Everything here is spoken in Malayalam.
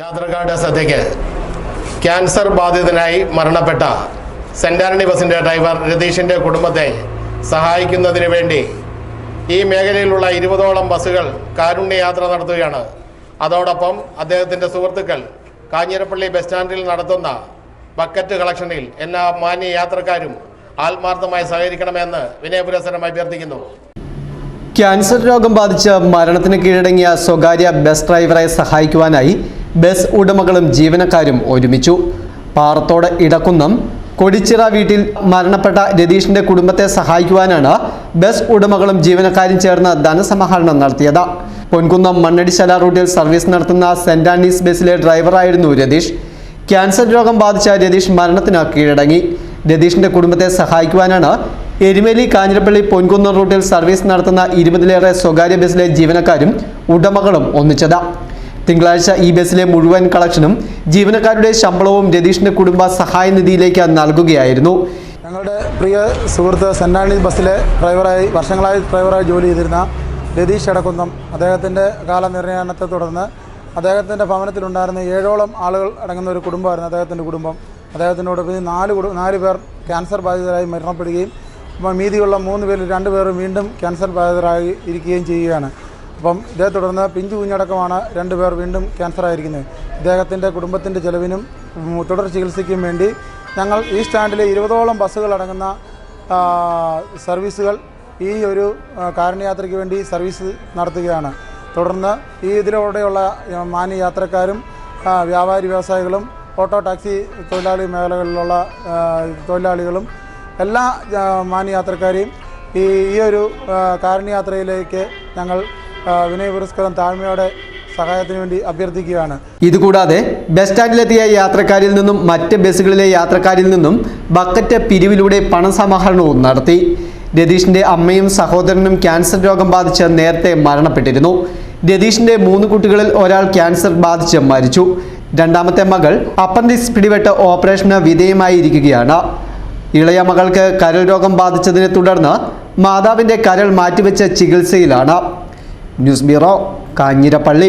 യാത്രക്കാരുടെ ശ്രദ്ധയ്ക്ക് ക്യാൻസർ ബാധിതനായി മരണപ്പെട്ട സെന്റ് ആന്റണി ബസിന്റെ ഡ്രൈവർ രതീഷിന്റെ കുടുംബത്തെ സഹായിക്കുന്നതിന് വേണ്ടി ഈ മേഖലയിലുള്ള ഇരുപതോളം ബസ്സുകൾ കാരുണ്യ യാത്ര നടത്തുകയാണ്. അതോടൊപ്പം അദ്ദേഹത്തിന്റെ സുഹൃത്തുക്കൾ കാഞ്ഞിരപ്പള്ളി ബസ് സ്റ്റാൻഡിൽ നടത്തുന്ന ബക്കറ്റ് കളക്ഷനിൽ എല്ലാ മാന്യ യാത്രക്കാരും ആത്മാർത്ഥമായി സഹകരിക്കണമെന്ന് വിനയപുരസരം അഭ്യർത്ഥിക്കുന്നു. ക്യാൻസർ രോഗം ബാധിച്ച് മരണത്തിന് കീഴടങ്ങിയ സ്വകാര്യ ബസ് ഡ്രൈവറെ സഹായിക്കുവാനായി ബസ് ഉടമകളും ജീവനക്കാരും ഒരുമിച്ചു. പാറത്തോട് ഇടക്കുന്നം കൊടിച്ചിറ വീട്ടിൽ മരണപ്പെട്ട രതീഷിന്റെ കുടുംബത്തെ സഹായിക്കുവാനാണ് ബസ് ഉടമകളും ജീവനക്കാരും ചേർന്ന് ധനസമാഹരണം നടത്തിയത്. പൊൻകുന്നം മണ്ണടിശാല റൂട്ടിൽ സർവീസ് നടത്തുന്ന സെന്റ് ആൻഡീസ് ബസ്സിലെ ഡ്രൈവറായിരുന്നു രതീഷ്. ക്യാൻസർ രോഗം ബാധിച്ച രതീഷ് മരണത്തിന് കീഴടങ്ങി. രതീഷിന്റെ കുടുംബത്തെ സഹായിക്കുവാനാണ് എരുമേലി കാഞ്ഞിരപ്പള്ളി പൊൻകുന്നം റൂട്ടിൽ സർവീസ് നടത്തുന്ന ഇരുപതിലേറെ സ്വകാര്യ ബസ്സിലെ ജീവനക്കാരും ഉടമകളും ഒന്നിച്ചത്. തിങ്കളാഴ്ച ഈ ബസ്സിലെ മുഴുവൻ കളക്ഷനും ജീവനക്കാരുടെ ശമ്പളവും രതീഷിന്റെ കുടുംബ സഹായ നിധിയിലേക്ക് നൽകുകയായിരുന്നു. ഞങ്ങളുടെ പ്രിയ സുഹൃത്ത് സെന്റ് ആൻഡീസ് ബസ്സിലെ ഡ്രൈവറായി വർഷങ്ങളായി ഡ്രൈവറായി ജോലി ചെയ്തിരുന്ന രതീഷ് എടക്കുന്നം അദ്ദേഹത്തിന്റെ കാലനിർണയനത്തെ തുടർന്ന് അദ്ദേഹത്തിന്റെ ഭവനത്തിലുണ്ടായിരുന്ന ഏഴോളം ആളുകൾ അടങ്ങുന്ന ഒരു കുടുംബമായിരുന്നു അദ്ദേഹത്തിന്റെ കുടുംബം. അദ്ദേഹത്തിനോട് പിന്നെ നാല് നാല് പേർ ക്യാൻസർ ബാധിതരായി മരണപ്പെടുകയും മീതിയുള്ള മൂന്ന് പേരിൽ രണ്ട് പേർ വീണ്ടും ക്യാൻസർ ബാധിതരായി ഇരിക്കുകയും ചെയ്യുകയാണ്. അപ്പം ഇതേ തുടർന്ന് പിഞ്ചു കുഞ്ഞടക്കമാണ് രണ്ടുപേർ വീണ്ടും ക്യാൻസർ ആയിരിക്കുന്നത് ഇദ്ദേഹത്തിന്റെ കുടുംബത്തിന്റെ ചെലവിനും തുടർ ചികിത്സയ്ക്കും വേണ്ടി ഞങ്ങൾ ഈ സ്റ്റാൻഡിലെ ഇരുപതോളം ബസ്സുകൾ അടങ്ങുന്ന സർവീസുകൾ ഈ ഒരു കാരണയാത്രയ്ക്ക് വേണ്ടി സർവീസ് നടത്തുകയാണ്. തുടർന്ന് ഈ ഇതിലൂടെയുള്ള മാന്യ യാത്രക്കാരും വ്യാപാരി വ്യവസായികളും ഓട്ടോ ടാക്സി തൊഴിലാളി മേഖലകളിലുള്ള തൊഴിലാളികളും എല്ലാ മാന്യ യാത്രക്കാരെയും ഈ ഈ ഒരു കാരണയാത്രയിലേക്ക് ഞങ്ങൾ ആ, വിനയ പുരസ്കാരം താഴ്മയോടെ സഹായത്തിന് വേണ്ടി അഭ്യർത്ഥിക്കുകയാണ്. ഇതുകൂടാതെ ബസ് സ്റ്റാൻഡിലെത്തിയ യാത്രക്കാരിൽ നിന്നും മറ്റ് ബസ്സുകളിലെ യാത്രക്കാരിൽ നിന്നും ബക്കറ്റ് പിരിവിലൂടെ പണസമാഹരണവും നടത്തി. രതീഷിന്റെ അമ്മയും സഹോദരനും ക്യാൻസർ രോഗം ബാധിച്ച് നേരത്തെ മരണപ്പെട്ടിരുന്നു. രതീഷിന്റെ മൂന്ന് കുട്ടികളിൽ ഒരാൾ ക്യാൻസർ ബാധിച്ച് മരിച്ചു. രണ്ടാമത്തെ മകൾ അപ്പൻഡിക്സ് പിടിപെട്ട് ഓപ്പറേഷന് വിധേയമായിരിക്കുകയാണ്. ഇളയ മകൾക്ക് കരൾ രോഗം ബാധിച്ചതിനെ തുടർന്ന് മാതാവിന്റെ കരൾ മാറ്റിവെച്ച ചികിത്സയിലാണ്. News bureau Kanjirappally.